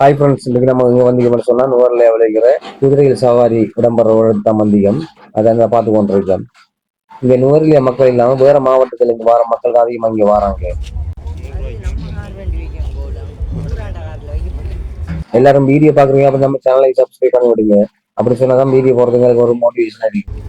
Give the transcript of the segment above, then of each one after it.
Hi friends இன்றைக்கு நம்ம இங்கே வந்தீங்கன்னு சொன்னால் நுவரில் விளைகிற குதிரையில் சவாரி இடம்பெற தான் அதை நான் பார்த்து கொண்டிருக்கேன். இங்கே நுவரிலிய மக்கள் இல்லாமல் வேற மாவட்டத்தில் இங்கே வர மக்கள் தான் அதிகமாக இங்கே வராங்க எல்லாரும் வீடியோ பார்க்குறீங்க அப்போ நம்ம சேனலை சப்ஸ்கிரைப் பண்ணி விடுங்க அப்படி சொன்னால் தான் வீடியோ போகிறதுங்களுக்கு ஒரு மோட்டிவேஷன் அடிக்கும்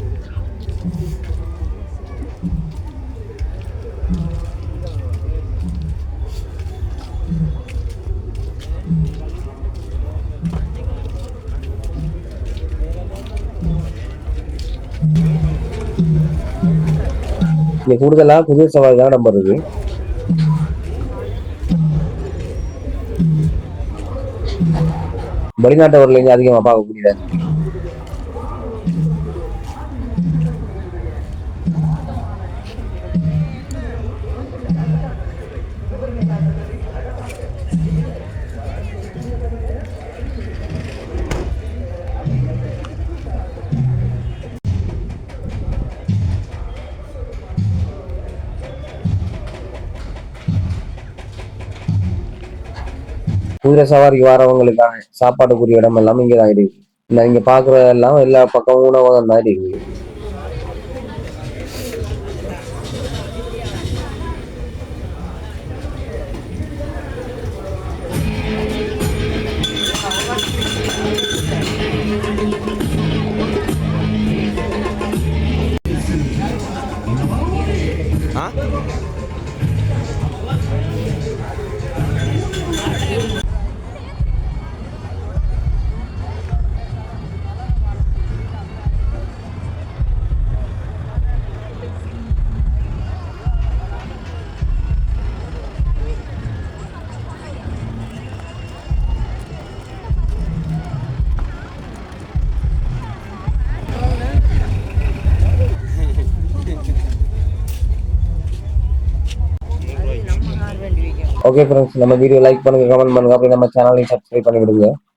இங்க கூடுதலா புதிய சவாரி தான் இடம்பெறுது வெளிநாட்டவர்கள் இங்க அதிகமா பார்க்கக்கூடியதா இருக்கு. குதிரை சவாரிக்கு வரவங்களுக்கான சாப்பாட்டுக்குரிய இடம் எல்லாம் இங்கே தான் இருக்கு. இந்த இங்க பாக்குறது எல்லாம் எல்லா பக்கமும் உணவகம் தான் இருக்குது ஓகே ஃப்ரெண்ட்ஸ் நம்ம வீடியோ லைக் பண்ணுங்க கமெண்ட் பண்ணுங்க அப்படி நம்ம சேனலையும் சப்ஸ்கிரைப் பண்ணி விடுங்க